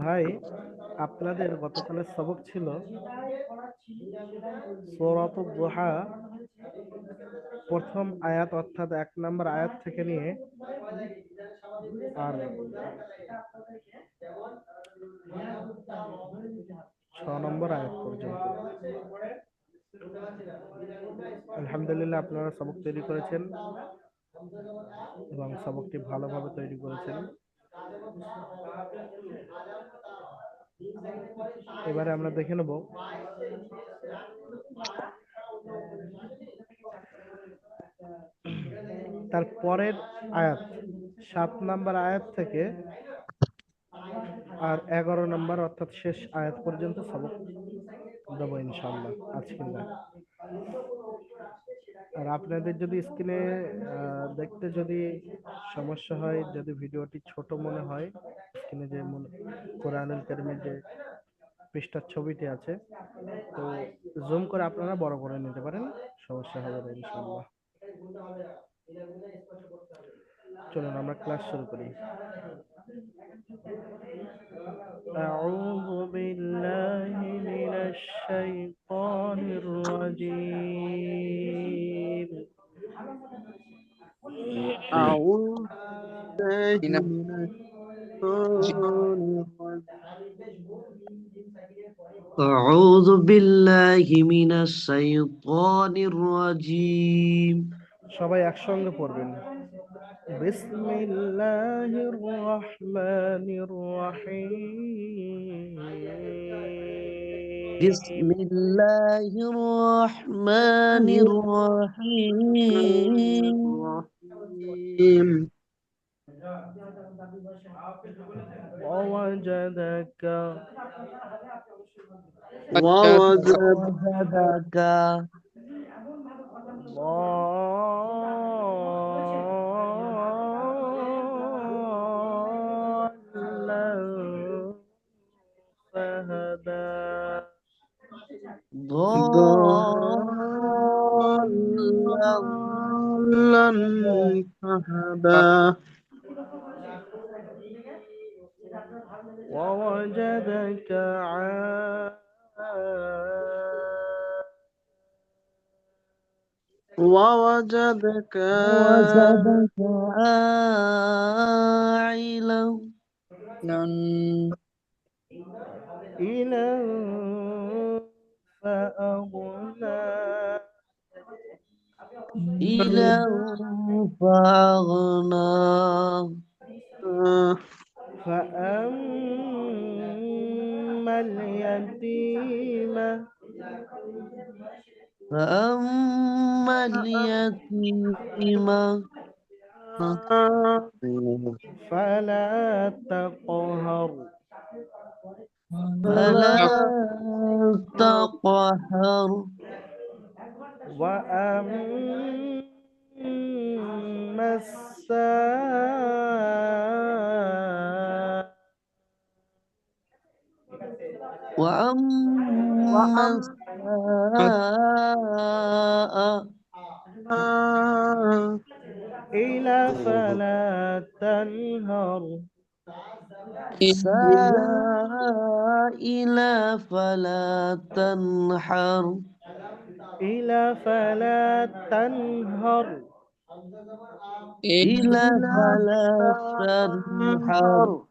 ভাই, আপনাদের গতকালের সবক ছিল সূরাত দুহা প্রথম আয়াত অর্থাৎ এক নম্বর আয়াত থেকে নিয়ে। আর ছ নম্বর আয়াত পর্যন্ত। আলহামদুলিল্লাহ, আপনারা সবক তৈরি করেছেন এবং সবকটি ভালোভাবে তৈরি করেছেন। এবারে আমরা দেখে নেব। তার পরের আয়াত, সাত নাম্বার আয়াত থেকে আর এগারো নাম্বার অর্থাৎ শেষ আয়াত পর্যন্ত সবক দেবো ইনশাল্লাহ আজকে আর আপনাদের যদি স্ক্রিনে দেখতে যদি সমস্যা হয়, যদি ভিডিওটি ছোট মনে হয় স্ক্রিনে যে মনে কোরআনুল কারিমের যে পৃষ্ঠার ছবিটি আছে, তো জুম করে আপনারা বড় করে নিতে পারেন, সমস্যা হবে না ইনশাআল্লাহ। চলুন আমরা ক্লাস শুরু করি أعوذ بالله من الشيطان الرجيم أعوذ بالله من الشيطان أعوذ بالله من الشيطان الرجيم সবাই একসঙ্গে পড়বেন বিসমিল্লাহির রহমানির রহিম بسم الله الرحمن الرحيم الرحيم ووجدك ووجد وجدك ضالا فهدى ضالا ضالا فهدى ووجدك وجدك عائلا إلى فأغنى إلى فأغنى فأما فأما اليتيم فلا تقهر. فلا تقهر. وأما السائل. وأما إلى فلا تنهر سائل فلا تنحر إلى فلا تنهر إلى فلا تنحر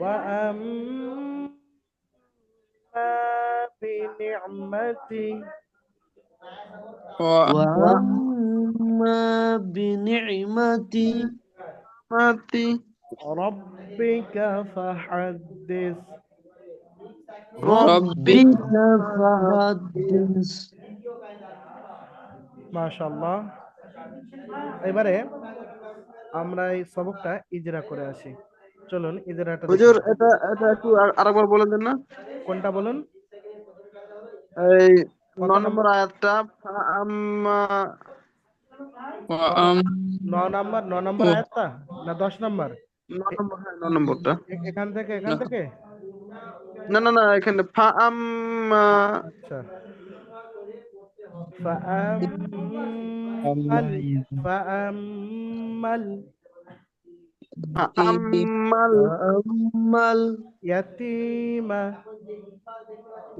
وأما بنعمتي وأما بنعمة ربك فحدث ربك فحدث মাশাআল্লাহ এবারে আমরা এই সবকটা ইজরা করে আসি চলুন ইজরাটা দেখি। হুজুর এটা এটা একটু আর- আরেকবার বলে দেন না কোনটা বলুন এই কত ন নম্বর? নম্বর আয়াতটা আম্মা ন নম্বর ন নম্বর আয়াতটা না দশ নম্বর ন নম্বর হ্যাঁ ন নম্বরটা এ- এখান থেকে এখান থেকে না না না এখানে ফা আম্মা আচ্ছা فأمل فأمل আম্মাল ইয়াতিমা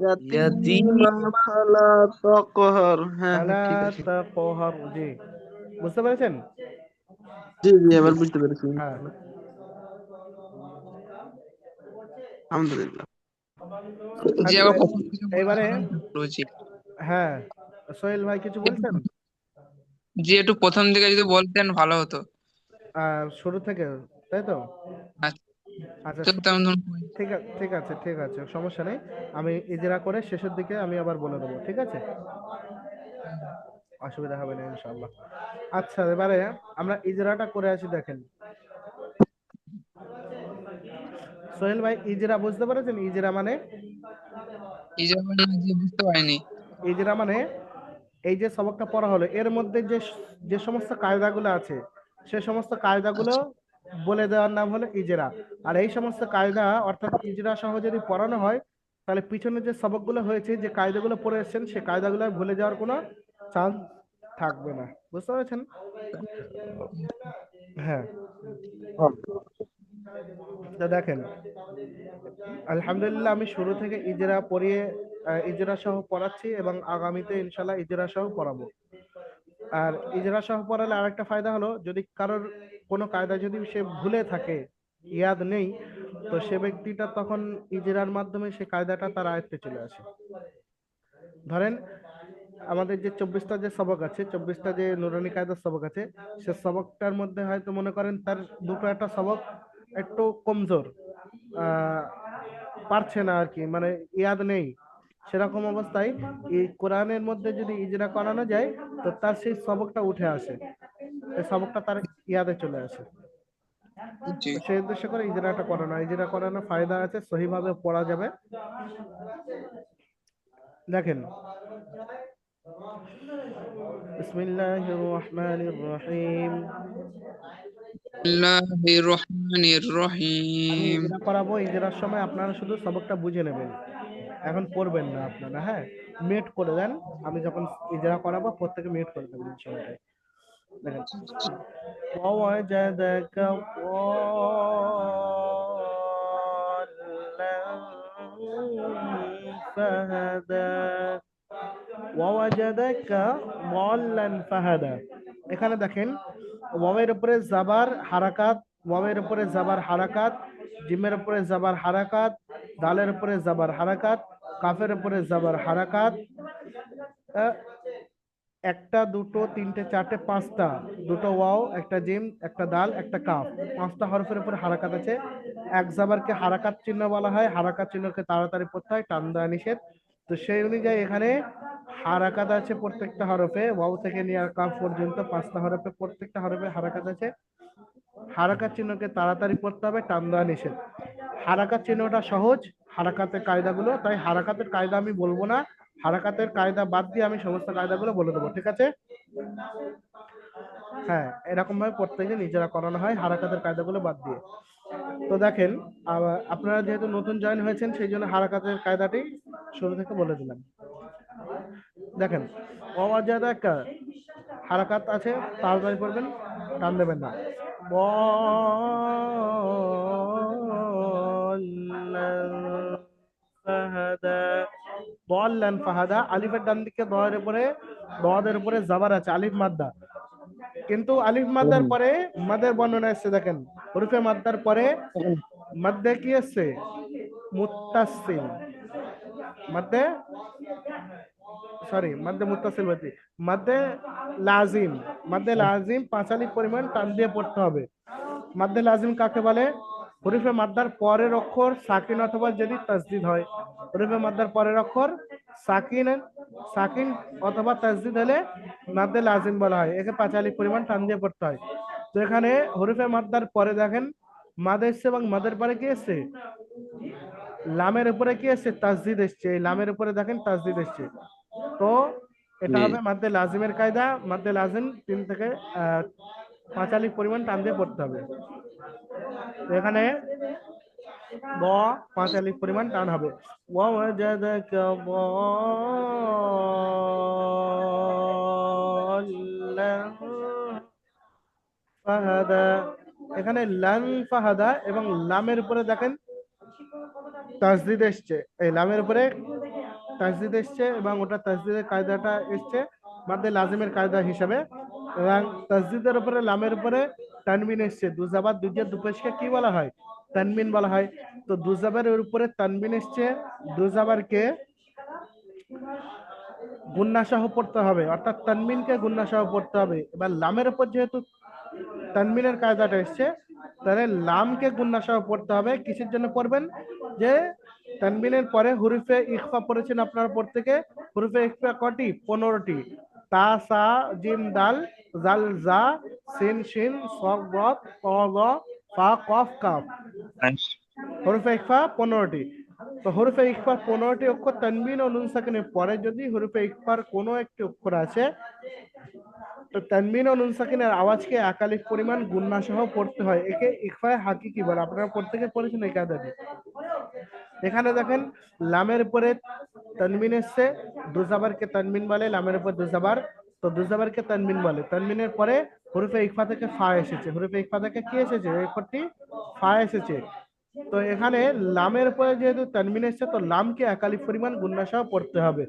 ইয়াতিমা ফালা তাকহার হ্যাঁ, হ্যাঁ জি। বুঝতে পেরেছেন? জি জি এবার বুঝতে পেরেছি। হ্যাঁ। আলহামদুলিল্লাহ। আচ্ছা, জি আবার এবারে হ্যাঁ সোহেল ভাই কিছু বলছেন? জি একটু প্রথম দিকে যদি বলতেন ভালো হতো। শুরু থেকে তাই তো? আচ্ছা। আচ্ছা ঠিক আছে ঠিক আছে ঠিক আছে সমস্যা নেই। আমি ইজরা করে শেষের দিকে আমি আবার বলে দেবো ঠিক আছে? অসুবিধা হবে না ইনশাআল্লাহ। আচ্ছা এবারে আমরা ইজরাটা করে আসি দেখেন। সোহেল ভাই ইজরা বুঝতে পেরেছেন? ইজরা মানে? যে মানে বুঝতে পারিনি। ইজরা মানে এই যে সবকটা পড়া হলো এর মধ্যে যে যে সমস্ত কায়দাগুলো আছে সে সমস্ত কায়দাগুলো বলে দেওয়ার নাম হলো ইজরা। আর এই সমস্ত কায়দা, অর্থাৎ ইজরা সহ যদি পড়ানো হয়, তাহলে পিছনে যে সবকগুলো হয়েছে, যে কায়দাগুলো পড়ে এসেছেন, সে কায়দাগুলো ভুলে যাওয়ার কোনো চান্স থাকবে না। বুঝতে পেরেছেন? হ্যাঁ। তো দেখেন, আলহামদুলিল্লাহ আমি শুরু থেকে ইজরা পড়িয়ে ইজরা সহ পড়াচ্ছি এবং আগামীতে ইনশাল্লাহ ইজরা সহ পড়াবো। আর ইজরা সহ পড়ালে আরেকটা ফায়দা হলো, যদি কারোর কোনো কায়দা যদি সে ভুলে থাকে, ইয়াদ নেই, তো সে ব্যক্তিটা তখন ইজরার মাধ্যমে সে কায়দাটা তার আয়ত্তে চলে আসে। ধরেন, আমাদের যে চব্বিশটা যে সবক আছে, চব্বিশটা যে নুরানি কায়দার সবক আছে, সে সবকটার মধ্যে হয়তো মনে করেন তার দুটো একটা সবক একটু কমজোর পারছে না আর কি মানে ইয়াদ নেই। সেরকম অবস্থায় এই কোরআনের মধ্যে যদি ইজরা করানো যায় তো তার সেই সবকটা উঠে আসে। এই সবকটা তার ইয়াদে চলে আসে। সেই উদ্দেশ্য করে ইজরাটা করানো। ইজরা করানো ফায়দা আছে সহিভাবে পড়া যাবে। দেখেন। রহমানির রহিম। বিসমিল্লাহির রহমানির আমি রহিম। ইজরা করাবো ইজরার সময় আপনারা শুধু সবকটা বুঝে নেবেন। এখন পড়বেন না আপনারা হ্যাঁ মিউট করে দেন আমি যখন ইজরা করাবো প্রত্যেকে মিউট করে দেবেন এই সময়টায় দেখেন ووجدك ضالا فهدى ووجدك ضالا فهدى এখানে দেখেন ওয়াবের উপরে জাবার হারাকাত ওয়াবের উপরে জাবার হারাকাত জিমের উপরে জাবার হারাকাত দালের উপরে জাবার হারাকাত কাফের উপরে জাবার হারাকাত একটা, দুটো, তিনটে, চারটে, পাঁচটা, দুটো ওয়াও, একটা জিম, একটা দাল, একটা কাপ পাঁচটা হরফের উপরে হারাকাত আছে। এক জাবারকে হারাকাত চিহ্ন বলা হয়। হারাকাত চিহ্নকে তাড়াতাড়ি পড়তে হয়, টান দেওয়া নিষেধ। তো সেই অনুযায়ী এখানে হারাকাত আছে প্রত্যেকটা হরফে। ওয়াও থেকে নিয়ে কাপ পর্যন্ত পাঁচটা হরফে প্রত্যেকটা হরফে হারাকাত আছে। হারাকাত চিহ্নকে তাড়াতাড়ি পড়তে হবে, টান দেওয়া নিষেধ। হারাকাত চিহ্নটা সহজ। হারাকাতের কায়দাগুলো, তাই হারাকাতের কায়দা আমি বলব না। হারাকাতের কায়দা বাদ দিয়ে আমি সমস্ত কায়দাগুলো বলে দেবো, ঠিক আছে? হ্যাঁ এরকম ভাবে প্রত্যেকে নিজেরা করানো হয় হারাকাতের কায়দাগুলো বাদ দিয়ে। তো দেখেন আপনারা যেহেতু নতুন জয়েন হয়েছেন, সেই জন্য হারাকাতের কায়দাটি শুরু থেকে বলে দিলাম। দেখেন অবাজাদা একটা হারাকাত আছে, তাড়াতাড়ি পড়বেন, টান দেবেন না। ضالا فهدى ضالا ফাহাদা আলিফের ডান দিকে দয়ের উপরে দদের উপরে জাবার আছে আলিফ মাদ্দা কিন্তু আলিফ মাদ্দার পরে মাদের বর্ণনা এসছে দেখেন হরফে মাদ্দার পরে মধ্যে কি এসছে মুত্তাসিল মধ্যে সরি মধ্যে মুত্তাসিল বলছি মধ্যে লাজিম মধ্যে লাজিম পাঁচ আলিফ পরিমাণ টান দিয়ে পড়তে হবে মধ্যে লাজিম কাকে বলে হরিফে মাদ্দার পরের অক্ষর সাকিন অথবা যদি তাসদিদ হয়। হরিফে মাদ্দার পরের অক্ষর সাকিন সাকিন অথবা তাসদিদ হলে মাদ্দে লাজিম বলা হয়। একে পাঁচ আলিফ পরিমাণ টান দিয়ে পড়তে হয়। তো এখানে হরিফে মাদ্দার পরে দেখেন মাদ এসছে এবং মাদের পরে কি এসছে? লামের উপরে কি এসছে? তাসদিদ এসছে। এই লামের উপরে দেখেন তাসদিদ এসছে। তো এটা হবে মাদ্দে লাজিমের কায়দা। মাদ্দে লাজিম তিন থেকে আহ, পাঁচ পরিমাণ টান দিয়ে পড়তে হবে। এখানে ব পাঁচ আলিফ পরিমাণ টান হবে। ফাহাদা এখানে লান ফাহাদা এবং লামের উপরে দেখেন তাজদিদ এসছে। এই লামের উপরে তাজদিদ এসছে এবং ওটা তাজদিদের কায়দাটা এসছে। বাদে লাজিমের কায়দা হিসাবে। এবং তাজদিদের উপরে, লামের উপরে তানমিন এসছে দুজাবার দুজের দুপেশকে কি বলা হয়? তানমিন বলা হয়। তো দুজাবারের উপরে তানমিন এসছে দুজাবারকে গুন্না সহ পড়তে হবে। অর্থাৎ তানমিনকে গুন্না সহ পড়তে হবে। এবার লামের উপর যেহেতু তানমিনের কায়দাটা এসছে, তাহলে লামকে গুন্না সহ পড়তে হবে। কিসের জন্য পড়বেন? যে তানবিনের পরে হুরুফে ইখফা পড়েছেন আপনারা প্রত্যেকে হুরুফে ইখফা কটি? পনেরোটি। তা, সা, জিম, দাল জাল জা সিন শিন বক ফা কফ কাফ। হরফে ইকফা পনেরোটি। তো হরফে ইকফার পনেরোটি অক্ষর তানবিন ও নুন সাকিনের। পরে যদি হরফে ইকফার কোনো একটি অক্ষর আছে তো তানবিন ও নুন সাকিনের আওয়াজকে একালিক পরিমাণ গুন্না সহ পড়তে হয়। একে ইকফায় হাকিকি বলে। আপনারা প্রত্যেকে পড়েছেন এই কায়দাটি। এখানে দেখেন লামের উপরে তানবিন এসছে দুজাবারকে তানবিন বলে লামের উপর দুজাবার। তো দুজাবারকে তানমিন বলে। তানমিনের পরে হরুফে ইকফা থেকে ফা এসেছে। হরুফে ইকফা থেকে কি এসেছে? এরপরটি ফা এসেছে। তো এখানে লামের পরে যেহেতু তানমিন এসছে, তো লামকে একালি পরিমাণ গুন্না সহ পড়তে হবে।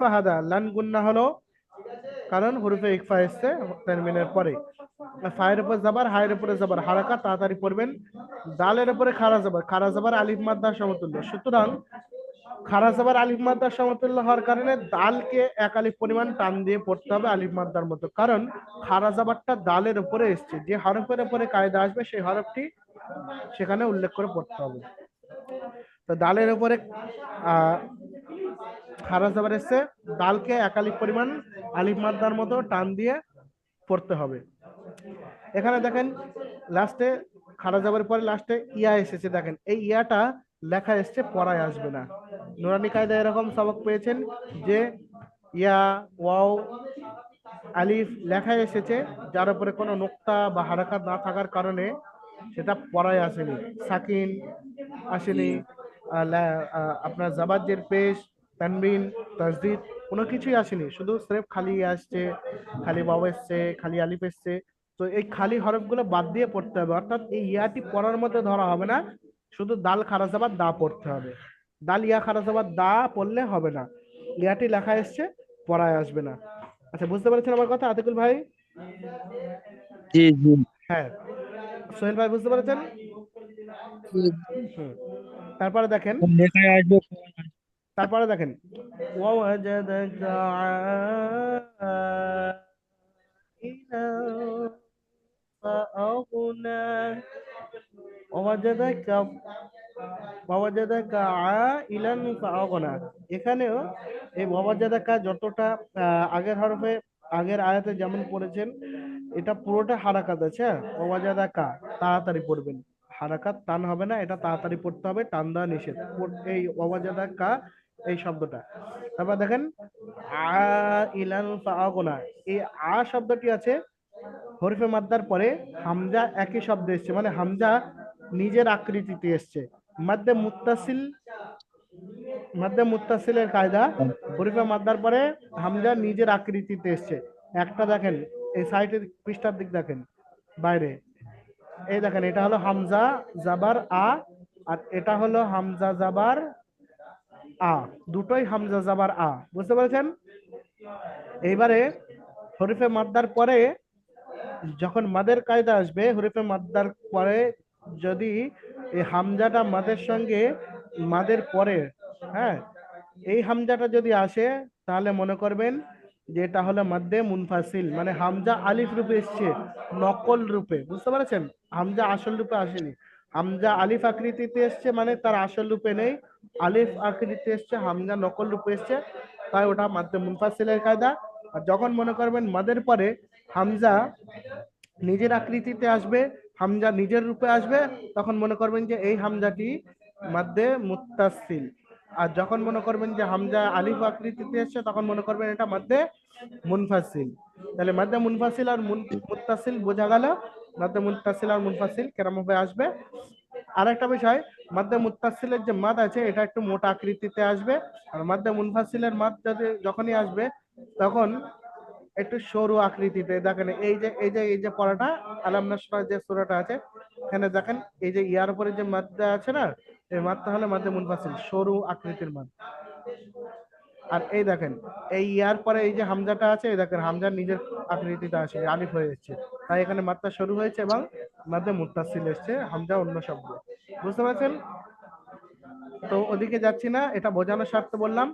ফাহাদা। লান গুন্না হলো কারণ হরুফে ইকফা এসছে তানমিনের পরে। ফায়ের উপর যাবার হায়ের উপরে যাবার। হারাকা তাড়াতাড়ি পড়বেন। দালের উপরে খারা যাবার। খারা যাবার আলিফ মাদ্দা সমতুল্য। সুতরাং খারা যাবার আলিফ মাদ্দার সমতুল্য হওয়ার কারণে দালকে এক আলিফ পরিমাণ টান দিয়ে পড়তে হবে আলিফ মাদ্দার মতো। কারণ খারা যাবারটা দালের উপরে এসছে। যে হরফের উপরে কায়দা আসবে, সেই হরফটি সেখানে উল্লেখ করে পড়তে হবে। তো দালের উপরে আহ খারা যাবার এসছে। দালকে এক আলিফ পরিমাণ আলিফ মাদ্দার মতো টান দিয়ে পড়তে হবে। এখানে দেখেন লাস্টে খারা যাবার পরে লাস্টে ইয়া এসেছে, দেখেন। এই ইয়াটা লেখা এসছে, পড়ায় আসবে না। নুরানি কায়দা এরকম সবক পেয়েছেন যে ইয়া, ওয়াও, আলিফ লেখা এসেছে, যার উপরে কোনো নোক্তা বা হারাকাত না থাকার কারণে সেটা পড়ায় আসেনি। সাকিন আসেনি আপনার জাবাজ্জের পেশ, তানবিন তাসদিদ কোনো কিছুই আসেনি। শুধু স্রেফ খালি আসছে, খালি বাবু এসছে, খালি আলিফ এসছে। তো এই খালি হরফগুলো বাদ দিয়ে পড়তে হবে। অর্থাৎ এই ইয়াটি পড়ার মধ্যে ধরা হবে না। শুধু দাল খারাজ আবার দা পড়তে হবে। দাল ইয়া খারাজ আবার দা পড়লে হবে না। ইয়াটি লেখা এসছে পড়ায় আসবে না। আচ্ছা বুঝতে পারছেন আমার কথা আতিকুল ভাই? হ্যাঁ। সোহেল ভাই বুঝতে পারছেন? তারপরে দেখেন। তারপরে দেখেন। عائلا فأغنى ووجدك ووجدك عائلا فأغنى এখানেও এই ওয়াজাদাকা যতটা আহ, আগের হরফে আগের আয়াতে যেমন পড়েছেন এটা পুরোটা হারাকাত আছে হ্যাঁ ওয়াজাদাকা তাড়াতাড়ি পড়বেন হারাকাত টান হবে না এটা তাড়াতাড়ি পড়তে হবে টান দেওয়া নিষেধ পড়- এই ওয়াজাদাকা এই শব্দটা তারপর দেখেন আ ইলান ফাআগুনা এই আ শব্দটি আছে হরফে মাদ্দার পরে হামজা একই শব্দ এসছে মানে হামজা নিজের আকৃতিতে এসছে। মাদ্দে মুত্তাসিল, মাদ্দে মুত্তাসিলের কায়দা, হরফে মাদ্দার পরে হামজা নিজের আকৃতিতে এসছে। একটা দেখেন, এই সাইডের পৃষ্ঠার দিক দেখেন, বাইরে। এই দেখেন, এটা হলো হামজা জাবার আ, আর এটা হলো হামজা জাবার আ। দুটোই হামজা জাবার আ, বুঝতে পেরেছেন? এইবারে হরিফে মাদ্দার পরে যখন মাদের কায়দা আসবে, হরিফে মাদ্দার পরে যদি এই হামজাটা মাদের সঙ্গে মাদের পরে হ্যাঁ এই হামজাটা যদি আসে, তাহলে মনে করবেন যে এটা হলো মাদ্দে মুনফাসিল মানে হামজা আলিফ রূপে এসছে, নকল রূপে, বুঝতে পেরেছেন? হামজা আসল রূপে আসেনি। হামজা আলিফ আকৃতিতে এসছে মানে তার আসল রূপে নেই। আলিফ আকৃতিতে এসছে, হামজা নকল রূপে এসছে, তাই ওটা মাদ্দে মুনফাসিলের কায়দা। আর যখন মনে করবেন মাদের পরে হামজা নিজের আকৃতিতে আসবে, হামজা নিজের রূপে আসবে, তখন মনে করবেন যে এই হামজাটি মাদ্দে মুত্তাসিল আর যখন মনে করবেন যে হামজা আলিফ আকৃতিতে এসছে, তখন মনে করবেন এটা মাদ্দে মুনফাসিল তাহলে মাদ্দে মুনফাসিল আর মুত্তাসিল বোঝা গেল মাদ্দে মুত্তাসিল আর মুনফাসিল কেরম ভাবে আসবে। আরেকটা বিষয় মাদ্দে মুত্তাসিলের যে মাদ আছে, এটা একটু মোটা আকৃতিতে আসবে। আর মাদ্দে মুনফাসিলের মাদ যদি যখনই আসবে, তখন একটু সরু আকৃতিতে, দেখেন এই যে এই যে এই যে পড়াটা, আলাম যে সূরাটা আছে, এখানে দেখেন এই যে ইয়ার উপরে যে মাদ্দা আছে না, এই মাদটা হলো মাদ্দে মুনফাসিল, সরু আকৃতির মাদ আর এই দেখেন, এই ইয়ার পরে এই যে হামজাটা আছে, এই দেখেন হামজার নিজের আকৃতিতে আছে, আলিফ হয়ে যাচ্ছে। তাই এখানে মাত্রা শুরু হয়েছে এবং মাধ্যে মুত্তাসিল এসছে, হামজা অন্য শব্দ। বুঝতে পারছেন? তো ওদিকে যাচ্ছি না, এটা বোঝানোর স্বার্থে বললাম।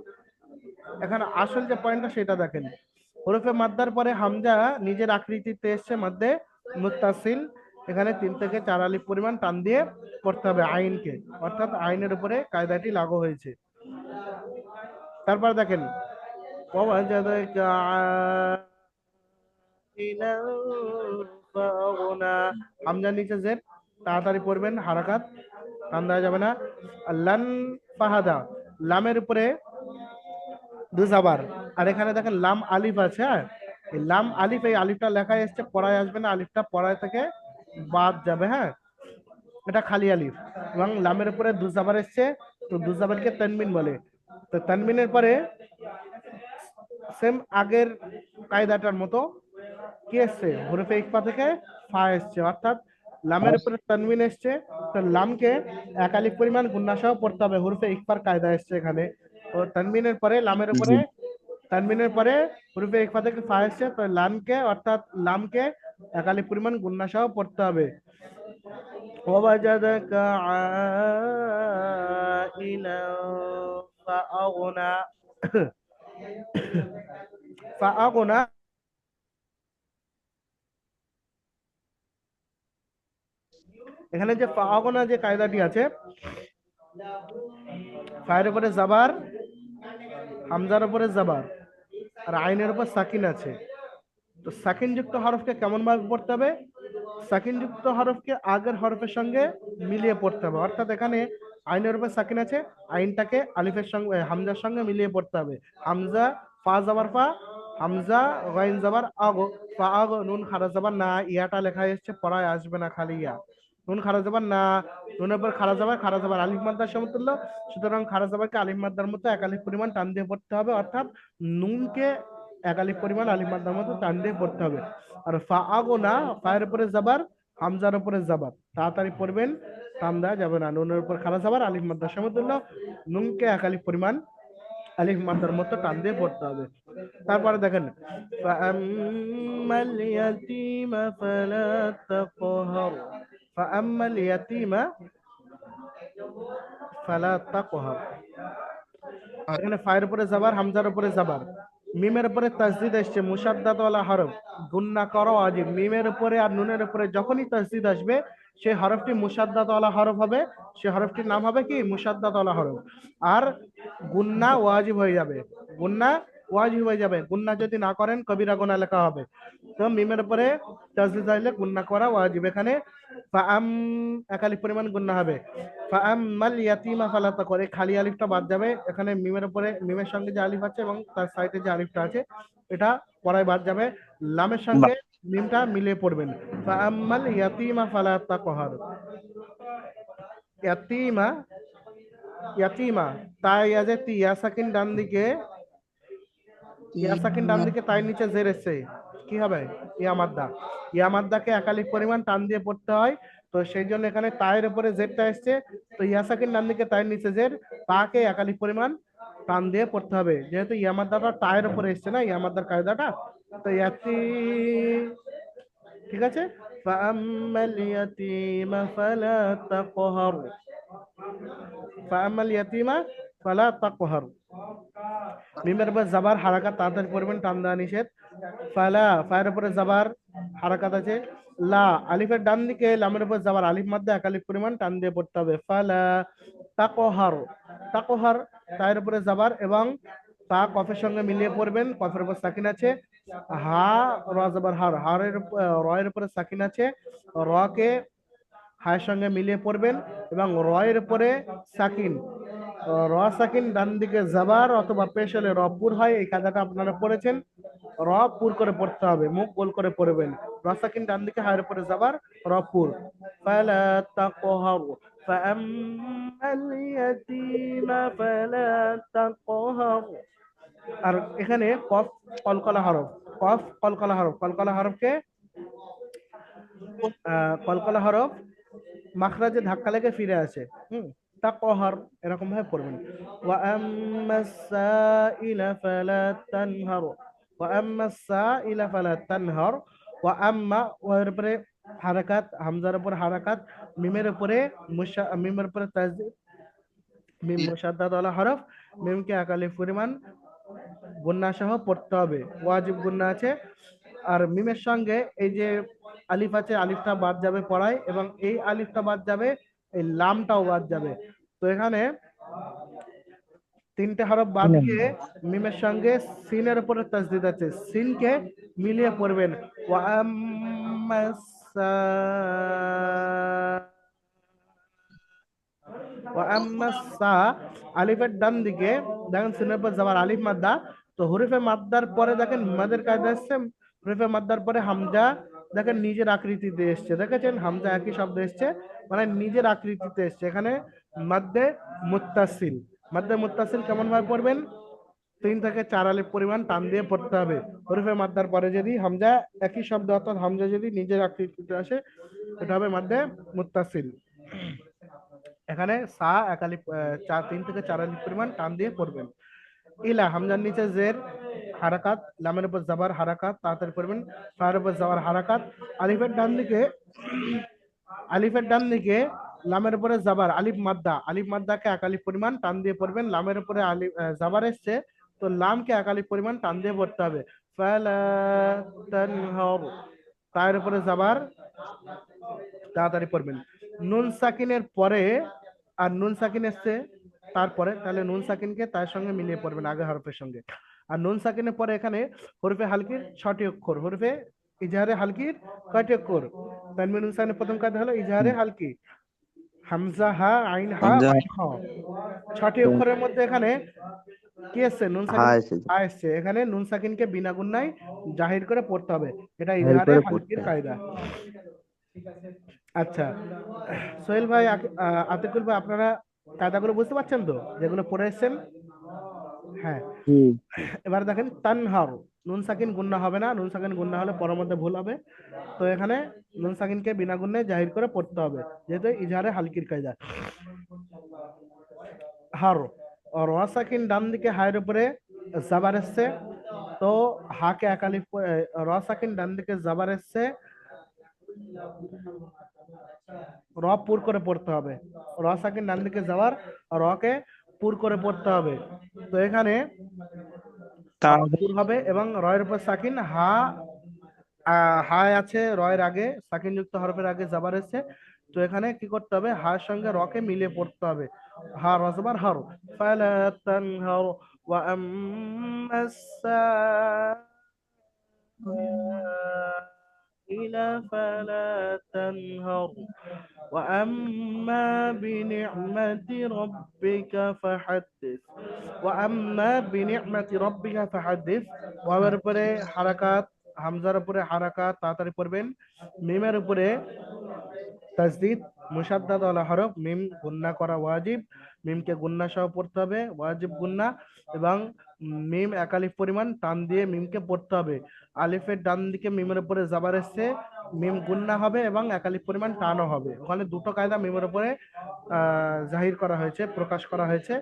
এখানে আসল যে পয়েন্টটা সেটা দেখেন। হরফে মাদ্দার পরে হামজা নিজের আকৃতিতে এসছে মাদ্দে মুতাসিল এখানে তিন থেকে চার আলি পরিমাণ টান দিয়ে পড়তে হবে আইনকে। অর্থাৎ আইনের উপরে কায়দাটি লাগু হয়েছে। তারপর দেখেন, হামজা নিচে যে তাড়াতাড়ি পড়বেন, হারাকাত, টান দেওয়া যাবে না। লান ফাহাদা, লামের উপরে দুজাবার আর এখানে দেখেন লাম আলিফ আছে হ্যাঁ? এই লাম আলিফ, এই আলিফটা লেখা এসছে, পড়ায় আসবে না, আলিফটা পড়ায় থেকে বাদ যাবে হ্যাঁ? এটা খালি আলিফ। এবং লামের উপরে দুজাবার এসছে, তো দুজাবারকে তানমিন বলে। তো তানমিনের পরে সেম আগের কায়দাটার মতো কি এসছে? হরফে ইকফা থেকে ফা এসছে, অর্থাৎ লামের উপরে তানমিন এসছে, তো লামকে একালিক পরিমাণ গুন্নাসহ পড়তে হবে, হরফে ইকফার কায়দা এসছে এখানে। ও তানবিনের পরে লামের উপরে তানবিনের পরে হুরুফে ইকফা থেকে ফা তো লামকে অর্থাৎ লামকে একালি পরিমাণ গুন্না সহ পড়তে হবে। ওয়াজাদাকা আইলা ফাআগনা ফাআগনা এখানে যে ফাআগনা যে কায়দাটি আছে ফায়ের উপরে যাবার হামজার উপরে জাবার আর আইনের উপর সাকিন আছে। তো সাকিন যুক্ত হরফকে কেমন ভাবে পড়তে হবে? সাকিন যুক্ত হরফকে আগের হরফের সঙ্গে মিলিয়ে পড়তে হবে। অর্থাৎ এখানে আইনের উপর সাকিন আছে, আইনটাকে আলিফের সঙ্গে হামজার সঙ্গে মিলিয়ে পড়তে হবে। হামজা, ফা জাবার ফা, হামজা, গাইন জাবার আগ, ফা আগ, নুন খারা জাবার না, ইয়াটা লেখা এসছে, পড়ায় আসবে না খালি ইয়া। নুন খারা জাবার না নুনের পর খারা জাবার খারা জাবার আলিফ মাদ্দার সমতুল্য সুতরাং খারা জাবারকে আলিফ মাদ্দার মতো এক আলিফ পরিমাণ টান দিয়ে পড়তে হবে অর্থাৎ নুনকে এক আলিফ পরিমাণ আলিফ মাদ্দার মতো টান দিয়ে পড়তে হবে আর ফা আগো না ফায়ের উপরে জাবার হামজার উপরে জাবার তাড়াতাড়ি পড়বেন টান দেওয়া যাবে না নুনের উপর খারা জাবার আলিফ মাদ্দার সমতুল্য নুনকে এক আলিফ পরিমাণ আলিফ মাদ্দার মতো টান দিয়ে পড়তে হবে তারপরে দেখেন فأما اليتيم فلا تقهر فأما اليتيم فلا تقهر এখানে ফায়ের উপরে যাবার হামজার উপরে যাবার মিমের উপরে তাসদিদ আসছে মুসাদ্দাত ওয়ালা হরফ গুন্না করো আজিব মিমের উপরে আর নুনের উপরে যখনই তাসদিদ আসবে সেই হরফটি মুসাদ্দাত ওয়ালা হরফ হবে সেই হরফটির নাম হবে কি মুসাদ্দাত ওয়ালা হরফ আর গুন্না ওয়াজিব হয়ে যাবে গুন্না ওয়াজিব হয়ে যাবে। গুন্না যদি না করেন কবিরা গুনা লেখা হবে। তো মিমের উপরে তাসদিদ আসলে গুন্না করা ওয়াজিব। এখানে ফাআম একালিফ পরিমাণ গুন্না হবে। ফাআম্মাল ইয়াতিমা ফালা তাকর। এই খালি আলিফটা বাদ যাবে। এখানে মিমের উপরে মিমের সঙ্গে যে আলিফ আছে এবং তার সাইডে যে আলিফটা আছে এটা পড়ায় বাদ যাবে। লামের সঙ্গে মিমটা মিলিয়ে পড়বেন। ফাআম্মাল ইয়াতিমা ফালা তাকহার ইয়াতিমা ইয়াতিমা তাই আছে তিয়া সাকিন ডান দিকে ইয়া সাকিন ডান দিকে তাই নিচে জের এসছে কি হবে ইয়া মাদ্দা ইয়া মাদ্দাকে একালিক পরিমাণ টান দিয়ে পড়তে হয় তো সেই জন্য এখানে তায়ের উপরে জেরটা এসছে তো ইয়া সাকিন ডান দিকে তায়ের নিচে জের তাকে একালিক পরিমাণ টান দিয়ে পড়তে হবে যেহেতু ইয়া মাদ্দাটা তায়ের উপরে এসছে না ইয়া মাদ্দার কায়দাটা তো ইয়াতি ঠিক আছে فأما اليتيم فلا تقهر فأما اليتيم ফালা তাকহার। মিমের উপর জাবার হারাকাত তাড়াতাড়ি পড়বেন টান দেওয়া নিষেধ। ফালা, ফায়ের উপরে যাবার হারাকাত আছে। লা, আলিফের ডান দিকে লামের উপর যাবার আলিফ মাধ্যমে এক আলিফ পরিমাণ টান দিয়ে পড়তে হবে। ফালা তাকহার তাকহার তায়ের উপরে যাবার এবং তা কফের সঙ্গে মিলিয়ে পড়বেন, কফের উপর সাকিন আছে। হা, র যাবার হার, হারের রয়ের উপরে সাকিন আছে। র কে হায়ের সঙ্গে মিলিয়ে পড়বেন এবং রয়ের উপরে সাকিন। র সাকিন ডান দিকে জাবার অথবা পেশ হলে র পুর হয় এই কাজাটা আপনারা পড়েছেন র পুর করে পড়তে হবে মুখ গোল করে পড়বেন র সাকিন ডান দিকে হায়ের উপরে জাবার র পুর ফালা তাকহার فأما اليتيم فلا تقهر আর এখানে কফ কলকলা হরফ কফ কলকলা হরফ কলকলা হরফকে আহ, কলকলা হরফ মাখরাজে ধাক্কা লেগে ফিরে আসে হুম তা কহর এরকম ভাবে পড়বেন। ওয়া আম্মাস সাইলা ফালা তানহার ওয়া আম্মাস সাইলা ফালা তানহার ওয়া আম্মা ওয়ার উপরে হারাকাত হামজার উপর হারাকাত মিমের উপরে মুশা মিমের উপরে তাজদিদ মিম মুশাদ্দাদ ওয়ালা হরফ মিমকে আকালিফ পরিমাণ গুন্না সহ পড়তে হবে। ওয়াজিব গুন্না আছে। আর মিমের সঙ্গে এই যে আলিফ আছে আলিফটা বাদ যাবে পড়ায় এবং এই আলিফটা বাদ যাবে এই লামটাও বাদ যাবে। তো এখানে তিনটে হরফ বাদ দিয়ে মিমের সঙ্গে সিনের উপরে তাসদিদ আছে। সিনকে মিলিয়ে পড়বেন। আলিফের ডান দিকে দেখেন সিনের উপর যাবার আলিফ মাদ্দা। তো হরিফে মাদ্দার পরে দেখেন মাদের কায়দা এসছে হরিফে মাদ্দার পরে হামজা দেখেন নিজের আকৃতিতে এসছে। দেখেছেন? হামজা একই শব্দ এসছে। মানে নিজের আকৃতিতে এসছে। এখানে মাদ্দে মুত্তাসিল। মাদ্দে মুত্তাসিল কেমন ভাবে পড়বেন? তিন থেকে চার আলিফ পরিমাণ টান দিয়ে পড়তে হবে। হরিফে মাদ্দার পরে যদি হামজা একই শব্দ অর্থাৎ হামজা যদি নিজের আকৃতিতে আসে এটা হবে মাদ্দে মুত্তাসিল। এখানে সা এক আলিফ চার তিন থেকে চার আলিফ পরিমাণ টান দিয়ে পড়বেন। ইলা, হামজার নিচে জের। হারাকাত, লামের উপর জাবার হারাকাত, তাড়াতাড়ি পড়বেন ফায়ের উপর জাবার হারাকাত। আলিফের ডান দিকে, আলিফের ডান দিকে লামের উপরে জাবার আলিফ মাদ্দা, আলিফ মাদ্দাকে এক আলিফ পরিমাণ টান দিয়ে পড়বেন, লামের উপরে আলিফ জাবার এসছে, তো লামকে এক আলিফ পরিমাণ টান দিয়ে পড়তে হবে। তায়ের উপরে জাবার তাড়াতাড়ি পড়বেন। নুন সাকিনের পরে, আর নুন সাকিন এসছে, তারপরে, তাহলে নুন সাকিনকে তার সঙ্গে মিলিয়ে পড়বেন আগে হরফের সঙ্গে। আর নুন সাকিনের পরে এখানে হরফে হালকির ছটি অক্ষর হরফে ইজাহারে হালকির কয়টি অক্ষর? তানমিন নুন সাকিনের প্রথম কাজ হলো ইজাহারে হালকি। হামজা হা আইন হা ছটি অক্ষরের মধ্যে এখানে কি এসছে নুন সাকিন এসেছে। এখানে নুন সাকিনকে বিনা গুন্নায় জাহির করে পড়তে হবে। এটা জাহির ইজাহারে হালকির কায়দা। আচ্ছা সোহেল ভাই আতিকুল ভাই আপনারা কায়দাগুলো বুঝতে পারছেন তো? যেগুলো পড়ে এসেছেন? হ্যাঁ। এবার দেখেন তানহার নুন সাকিন গুন্না হবে না। নুন সাকিন গুন্না হলে পরের মধ্যে ভুল হবে। তো এখানে নুন সাকিনকে বিনা গুন্নে জাহির করে পড়তে হবে। যেহেতু ইজহারে হালকির কায়দা। হার র সাকিন ডান দিকে হায়ের উপরে জাবার এসছে। তো হাকে একালি র সাকিন ডান দিকে জাবার এসছে। র পুর করে পড়তে হবে। র সাকিন ডান দিকে যাওয়ার রকে পুর করে পড়তে হবে। তো এখানে পুর হবে এবং রয়ের উপর সাকিন হা হায় আছে রয়ের আগে সাকিন যুক্ত হরফের আগে জাবার এসছে। তো এখানে কি করতে হবে? হার সঙ্গে রকে মিলে পড়তে হবে। হা রজবার হার। ফালা তানহার ওয়া আম্মাস সাইলা ফালা তানহার وأما بنعمة ربك فحدث وأما بنعمة ربك فحدث ওয়াবের উপরে হারাকাত হামজার উপরে হারাকাত তাড়াতাড়ি পড়বেন মিমের উপরে তাসদিদ মুসাদ্দাদ ওয়ালা হরফ, মিম গুন্না করা ওয়াজিব, মিমকে গুন্না সহ পড়তে হবে, ওয়াজিব গুন্না, এবং মিম একালিফ পরিমাণ, টান দিয়ে মিমকে পড়তে হবে। আলিফের ডান দিকে মিমের উপরে জাবার এসছে, মিম গুন্না হবে এবং একালিফ পরিমাণ টানও হবে। ওখানে দুটো কায়দা মিমের উপরে জাহির করা হয়েছে, প্রকাশ করা হয়েছে।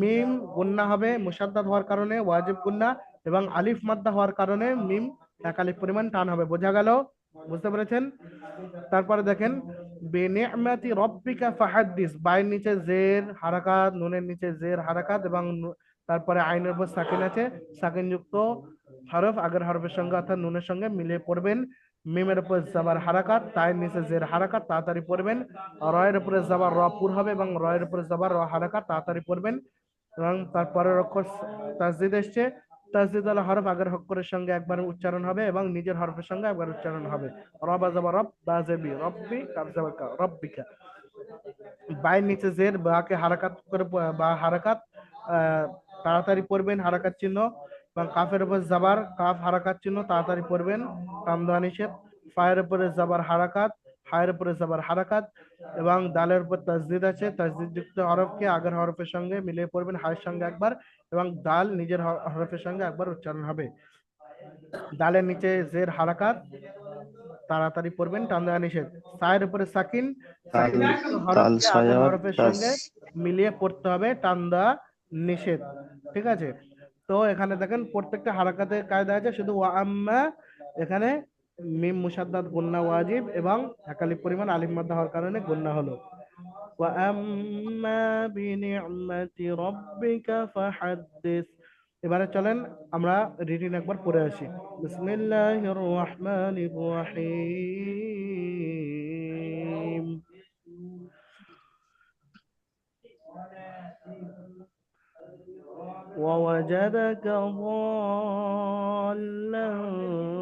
মিম গুন্না হবে মুসাদ্দাদ হওয়ার কারণে, ওয়াজিব গুন্না, এবং আলিফ মাদ্দা হওয়ার কারণে মিম একালিফ পরিমাণ টান হবে। বোঝা গেল? বুঝতে পেরেছেন? তারপরে দেখেন বেনিয়ামাতি রব্বিকা ফাহাদ্দিস বাইয়ের নিচে জের হারাকাত, নুনের নিচে জের হারাকাত এবং তারপরে আইনের উপর সাকিন আছে সাকিন যুক্ত হরফ, আগের হরফের সঙ্গে অর্থাৎ নুনের সঙ্গে মিলিয়ে পড়বেন। মিমের উপর জাবার হারাকাত, তায়ের নিচে জের হারাকাত, তাড়াতাড়ি পড়বেন। রয়ের উপরে জাবার র পুর হবে এবং রয়ের উপরে জাবার র হারাকাত, তাড়াতাড়ি পড়বেন। এবং তারপরের অক্ষর তাসদিদ এসছে তাসদিদ হরফ আগের অক্ষরের সঙ্গে একবার উচ্চারণ হবে এবং নিজের হরফের সঙ্গে একবার উচ্চারণ হবে। রবা রব বাজেবি রব্বি রব্বিকা। বাইয়ের নিচে জের, বাকে হারাকাত করে, বা হারাকাত তাড়াতাড়ি পড়বেন, হারাকাত চিহ্ন, এবং কাফের উপর জাবার, কাফ হারাকাত চিহ্ন, তাড়াতাড়ি পড়বেন কাম দেওয়া নিষেধ। ফায়ের উপরে জাবার হারাকাত হায়ের উপরে জাবার হারাকাত এবং দালের উপর তাসদিদ আছে। তাসদিদ যুক্ত হরফকে আগের হরফের সঙ্গে মিলিয়ে পড়বেন হায়ের সঙ্গে একবার এবং দাল নিজের হরফের সঙ্গে একবার উচ্চারণ হবে। দালের নিচে জের হারাকাত তাড়াতাড়ি পড়বেন টান দেওয়া নিষেধ। সায়ের উপরে সাকিন হরফের সঙ্গে মিলিয়ে পড়তে হবে টান দেওয়া নিষেধ। ঠিক আছে? তো এখানে দেখেন প্রত্যেকটা হারাকাতে কায়দা আছে শুধু ওয়া আম্মা এখানে মিম মুসাদ্দাদ গুন্না ওয়াজিব এবং একালি পরিমাণ আলিম মাদ্দা হওয়ার কারণে গুন্না হলো ওয়া আম্মা বিনি'মাতি রাব্বিকা ফাহাদ্দিস এবারে চলেন আমরা রিডিং একবার পড়ে আসি বিসমিল্লাহির রহমানির রহিম ووجدك ضالا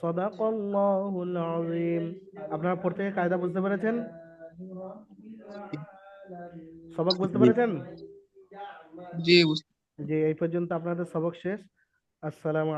সদাকল্লাহুল আপনারা প্রত্যেকে কায়দা বুঝতে পেরেছেন? সবক বুঝতে পেরেছেন? জি জি এই পর্যন্ত আপনাদের সবক শেষ। আসসালাম